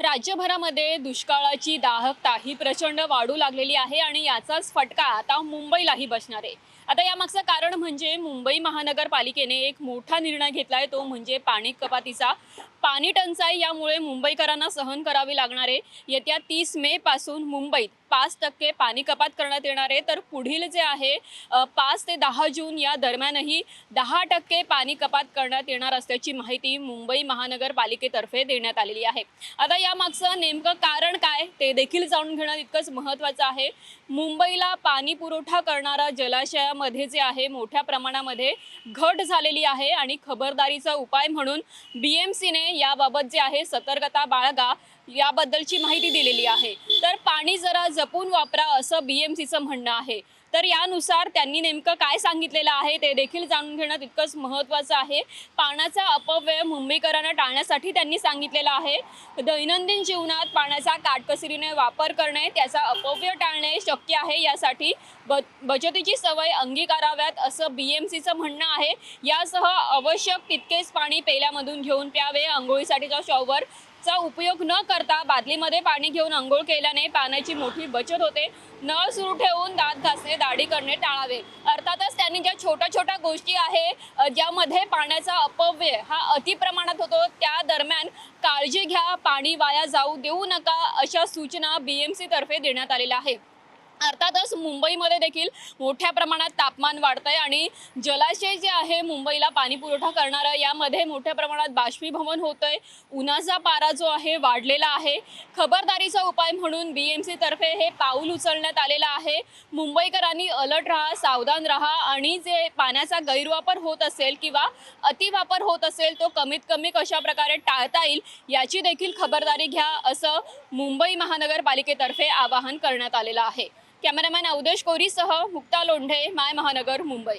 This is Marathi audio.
राज्यभरामध्ये दुष्काळाची दाहकता ही प्रचंड वाढू लागलेली आहे आणि याचाच फटका आता मुंबईलाही बसणार आहे. आता यामागचं कारण म्हणजे मुंबई महानगरपालिकेने एक मोठा निर्णय घेतला आहे तो म्हणजे पाणी कपातीचा. पाणी टंचाई यामुळे मुंबईकरांना सहन करावी लागणार आहे. येत्या तीस मे पासून मुंबईत पाच टक्के पाणी कपात करण्यात येणार आहे. तर पुढील जे आहे पाच ते दहा जून या दरम्यानही दहा टक्के पाणी कपात करण्यात येणार असल्याची माहिती मुंबई महानगरपालिकेतर्फे देण्यात आलेली आहे. आता यामागचं नेमकं कारण काय ते देखील जाणून घेणं इतकंच महत्त्वाचं आहे. मुंबईला पाणी पुरवठा करणारा जलाशयामध्ये जे आहे मोठ्या प्रमाणामध्ये घट झालेली आहे आणि खबरदारीचा उपाय म्हणून बी एम सीने याबाबत जे आहे सतर्कता बाळगा याबद्दलची माहिती दिलेली आहे. तर पाणी जरा जपून वापरा असं बी एम सीचं म्हणणं आहे. तर यानुसार त्यांनी नेमकं काय सांगितलेलं आहे ते देखील जाणून घेणं तितकंच महत्त्वाचं आहे. पाण्याचा अपव्यय मुंबईकरांना टाळण्यासाठी त्यांनी सांगितलेलं आहे. दैनंदिन जीवनात पाण्याचा काटकसरीने वापर करणे त्याचा अपव्यय टाळणे शक्य आहे. यासाठी ब बचतीची सवय अंगीकाराव्यात असं बी एम सीचं म्हणणं आहे. यासह आवश्यक तितकेच पाणी पेल्यामधून घेऊन प्यावे. आंघोळीसाठीचा शॉवर चा उपयोग न करता बादलीमध्ये पाणी घेऊन आंघोळ केल्याने पाण्याची मोठी बचत होते. नळ सुरू ठेवून दात घासणे दाढी करणे टाळावे. अर्थातच त्यांनी ज्या छोट्या छोट्या गोष्टी आहे ज्यामध्ये पाण्याचा अपव्यय हा अतिप्रमाणात होतो त्या दरम्यान काळजी घ्या पाणी वाया जाऊ देऊ नका अशा सूचना बी एम सीतर्फे देण्यात आलेल्या आहे अर्थातच मुंबईमध्ये देखील मोठ्या प्रमाणात तापमान वाढतंय आणि जलाशय जे आहे मुंबईला पाणी पुरवठा करणारं यामध्ये मोठ्या प्रमाणात बाष्पीभवन होतंय. उन्हाचा पारा जो आहे वाढलेला आहे. खबरदारीचा उपाय म्हणून बी एम सीतर्फे हे पाऊल उचलण्यात आलेलं आहे. मुंबईकरांनी अलर्ट राहा सावधान राहा आणि जे पाण्याचा गैरवापर होत असेल किंवा अतिवापर होत असेल तो कमीत कमी कशा प्रकारे टाळता येईल याची देखील खबरदारी घ्या असं मुंबई महानगरपालिकेतर्फे आवाहन करण्यात आलेलं आहे. कॅमेरामॅन अवधेश कोरीसह मुक्ता लोंढे माय महानगर मुंबई.